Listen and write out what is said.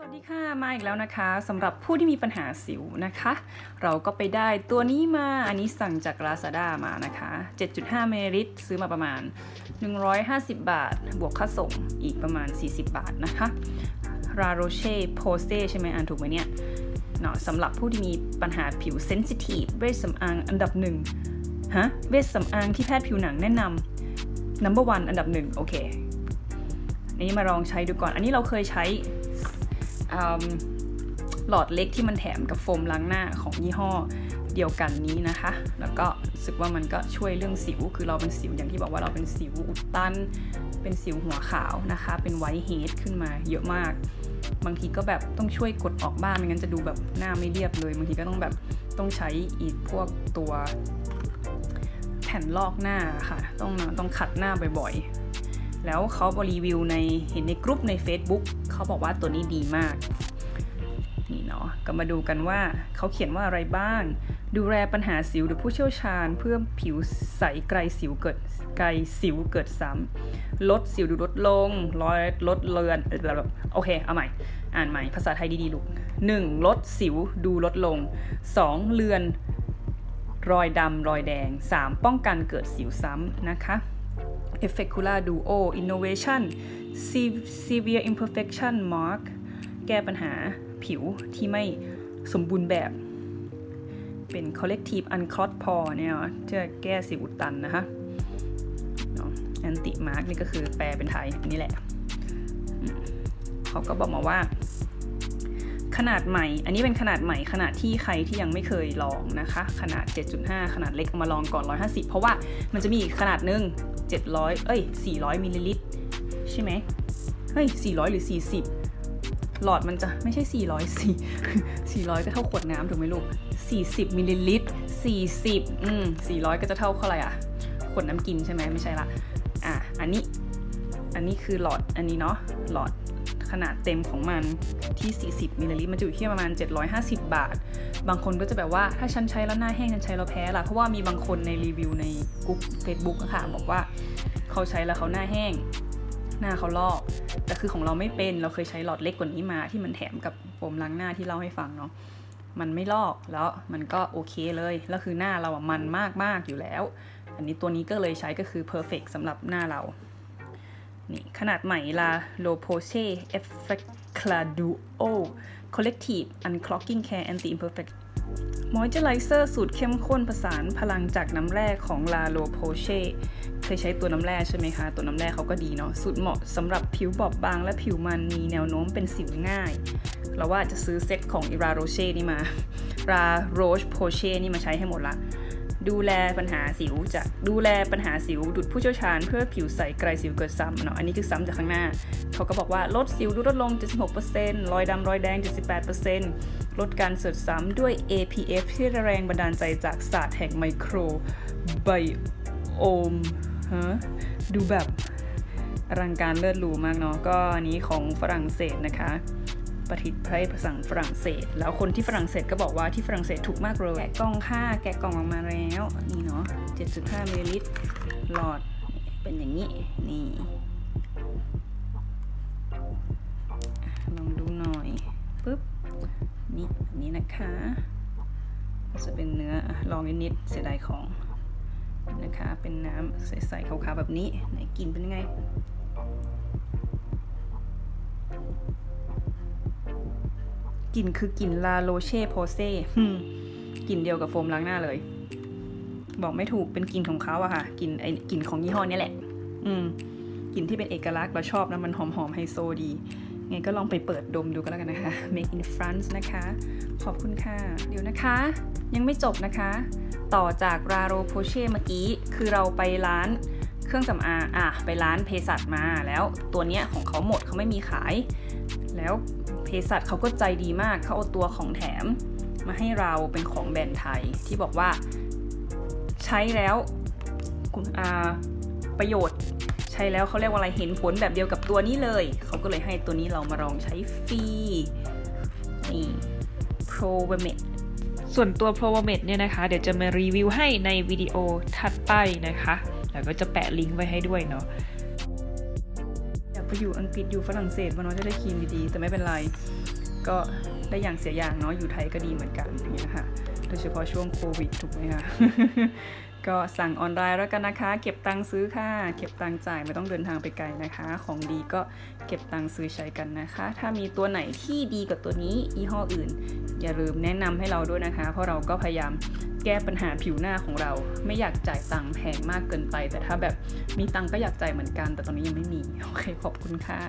สวัสดีค่ะ มาอีกแล้วนะคะสำหรับผู้ที่มีปัญหาสิวนะคะ เราก็ไปได้ตัวนี้มาอันนี้สั่งจาก Lazada มานะคะ 7.5มิลลิลิตรซื้อมาประมาณ 150 บาท บวกค่าส่งอีกประมาณ 40 บาทนะคะ La Roche Posay ใช่ไหมอ่านถูกไหมเนี่ยเนาะสำหรับผู้ที่มีปัญหาผิวเซนซิทีฟเวชสำอางอันดับหนึ่งฮะเวชสำอางที่แพทย์ผิวหนังแนะนำ number one อันดับหนึ่งโอเคอันนี้มาลองใช้ดูก่อน อันนี้เราเคยใช้ หลอดเล็กที่มันแถมกับโฟมล้างหน้าของยี่ห้อเดียวกันนี้นะคะ แล้วก็รู้สึกว่ามันก็ช่วยเรื่องสิว คือเราเป็นสิวอย่างที่บอกว่าเราเป็นสิวอุดตัน เป็นสิวหัวขาวนะคะ เป็นไวท์เฮดขึ้นมาเยอะมาก บางทีก็แบบต้องช่วยกดออกบ้างไม่งั้นจะดูแบบหน้าไม่เรียบเลย บางทีก็ต้องแบบต้องใช้อีกพวกตัวแผ่นลอกหน้าค่ะ ต้องต้องขัดหน้าบ่อยๆ แล้วเขาบรีวิวในเห็นในกลุ่มใน Facebook เขาบอกว่าตัวนี้ดีมาก นี่เนาะก็มาดูกันว่าเขาเขียนว่าอะไรบ้าง ดูแลปัญหาสิวโดยผู้เชี่ยวชาญ เพื่อผิวใสไกลสิวเกิดไกลสิวเกิดซ้ำลดสิวดูลดลงรอยลดเลือนแบบโอเคเอาใหม่ อ่านใหม่ภาษาไทยดีๆลูก 1. ลดสิวดูลดลง 2. เลือนรอยดำรอยแดง 3. ป้องกันเกิดสิวซ้ำนะคะ e f f e c t u l a Duo Innovation Severe Imperfection Mark แก้ปัญหาผิวที่ไม่สมบูรณ์แบบ เป็น Collective Unclot p o r เนี่ยจะแก้สิวอุดตันนะคะเนาะ Anti Mark นี่ก็คือแปลเป็นไทยนี่แหละ เขาก็บอกมาว่า ขนาดใหม่ อันนี้เป็นขนาดใหม่ขนาดที่ใครที่ยังไม่เคยลองนะคะ ขนาด 7.5 ขนาดเล็กเอามาลองก่อน 150 เพราะว่ามันจะมีอีกขนาดหนึ่ง 700 เอ้ย 400มิลลิลิตรใช่ไหมเฮ้ย 400 หรือ 40 หลอดมันจะไม่ใช่ 400 4 400 ก็เท่าขวดน้ำถูกไหมลูก 40มิลลิลิตร 40 อืม 400 ก็จะเท่าเท่าไหร่อะ ขวดน้ำกินใช่ไหมไม่ใช่ละ อะ อันนี้ อันนี้คือหลอด อันนี้เนาะ หลอด ขนาดเต็มของมันที่ 40มิลลิลิตรมันจะอยู่ที่ประมาณ 750 บาท บางคนก็จะแบบว่าถ้าฉันใช้แล้วหน้าแห้งฉันใช้แล้วแพ้ล่ะ เพราะว่ามีบางคนในรีวิวในกลุ่ม Facebook อะค่ะบอกว่าเขาใช้แล้วเขาหน้าแห้ง หน้าเขาลอก แต่คือของเราไม่เป็นเราเคยใช้หลอดเล็กกว่านี้มาที่มันแถมกับโฟมล้างหน้าที่เล่าให้ฟังเนาะมันไม่ลอกแล้วมันก็โอเคเลยแล้วคือหน้าเราอะมันมากมากๆอยู่แล้ว อันนี้ตัวนี้ก็เลยใช้ก็คือ perfect สำหรับหน้าเรา นี่ขนาดใหม่ลาโลโพเช่ Effect Duo Collective Unclogging Care Anti Imperfect Moisturizer สูตรเข้มข้นผสานพลังจากน้ำแร่ของ La l o p o c h e เคยใช้ตัวน้ำแร่ใช่ไหมคะ ตัวน้ำแร่เขาก็ดีเนาะ สูตรเหมาะสำหรับผิวบอบบางและผิวมันมีแนวโน้มเป็นสิวง่าย เราว่าจะซื้อเซ็ตของ i r a Roche นี่มา La Roche Posay นี่มาใช้ให้หมดละ ดูแลปัญหาสิวจากดูแลปัญหาสิวดุดผู้เชี่ยวชาญเพื่อผิวใสไกลสิวเกิดซ้ำเนาะอันนี้คือซ้ำจากข้างหน้า เขาก็บอกว่าลดสิวดูลดลง 76%รอยดำรอยแดง 78%ลดการเสือดซ้ำด้วย APF ที่แรงบันดาลใจจากศาสตร์แห่งไมโครไบโอมฮะดูแบบอลังการเลิศหรูมากเนาะก็อันนี้ของฝรั่งเศสนะคะ ประทิษไพรภาษาฝรั่งเศส แล้วคนที่ฝรั่งเศสก็บอกว่าที่ฝรั่งเศสถูกมากเลยแกะกล่องค่ะแกะกล่องออกมาแล้วนี่เนาะ7.5มิลลิลิตรหลอดเป็นอย่างนี้นี่ลองดูหน่อยปึ๊บนี่นี้นะคะจะเป็นเนื้อลองนิดๆเสียดายของนะคะ เป็นน้ำใสๆขาวๆแบบนี้ ไหนกลินเป็นยังไง ลิ่นคือกลิ่นลาโลเช่โพเซ่กลิ่นเดียวกับโฟมล้างหน้าเลย บอกไม่ถูกเป็นกลิ่นของเขาอะค่ะกลิ่นไอ้กลิ่นของยี่ห้อนี้แหละ อืมกลิ่นที่เป็นเอกลักษณ์เราชอบนะมันหอมหอมๆไฮโซดี ไงก็ลองไปเปิดดมดูก็แล้วกันนะคะ Make in France นะคะ ขอบคุณค่ะ เดี๋ยวนะคะ ยังไม่จบนะคะ ต่อจากราโรโพเช่เมื่อกี้ คือเราไปร้านเครื่องสำอางอะไปร้านเภสัชมาแล้วตัวเนี้ยของเขาหมดเขาไม่มีขาย แล้วเภสัชเขาก็ใจดีมากเขาเอาตัวของแถม มาให้เราเป็นของแบรนด์ไทยที่บอกว่าใช้แล้วคุณอาประโยชน์ ช้แล้วเขาเรียกว่าอะไรเห็นผลแบบเดียวกับตัวนี้เลย เขาก็เลยให้ตัวนี้เรามาลองใช้ฟรีนี่ Pro v e m e t ส่วนตัว p r o v o m e t เนี่ยนะคะ เดี๋ยวจะมารีวิวให้ในวิดีโอถัดไปนะคะ แล้วก็จะแปะลิงก์ไว้ให้ด้วยเนาะอยากไปอยู่อังกฤษอยู่ฝรั่งเศสมันน้อยจะได้ครีมดีๆ แต่ไม่เป็นไร ก็ได้อย่างเสียอย่างเนาะอยู่ไทยก็ดีเหมือนกันอย่างเงี้ยค่ะ โดยเฉพาะช่วงโควิดถูกไหมคะก็สั่งออนไลน์แล้วกันนะคะ เก็บตังค์ซื้อค่ะ เก็บตังค์จ่ายไม่ต้องเดินทางไปไกลนะคะ ของดีก็เก็บตังค์ซื้อใช้กันนะคะ ถ้ามีตัวไหนที่ดีกว่าตัวนี้ยี่ห้ออื่น อย่าลืมแนะนำให้เราด้วยนะคะ เพราะเราก็พยายามแก้ปัญหาผิวหน้าของเรา ไม่อยากจ่ายตังค์แพงมากเกินไป แต่ถ้าแบบมีตังค์ก็อยากจ่ายเหมือนกัน แต่ตอนนี้ยังไม่มีโอเคขอบคุณค่ะ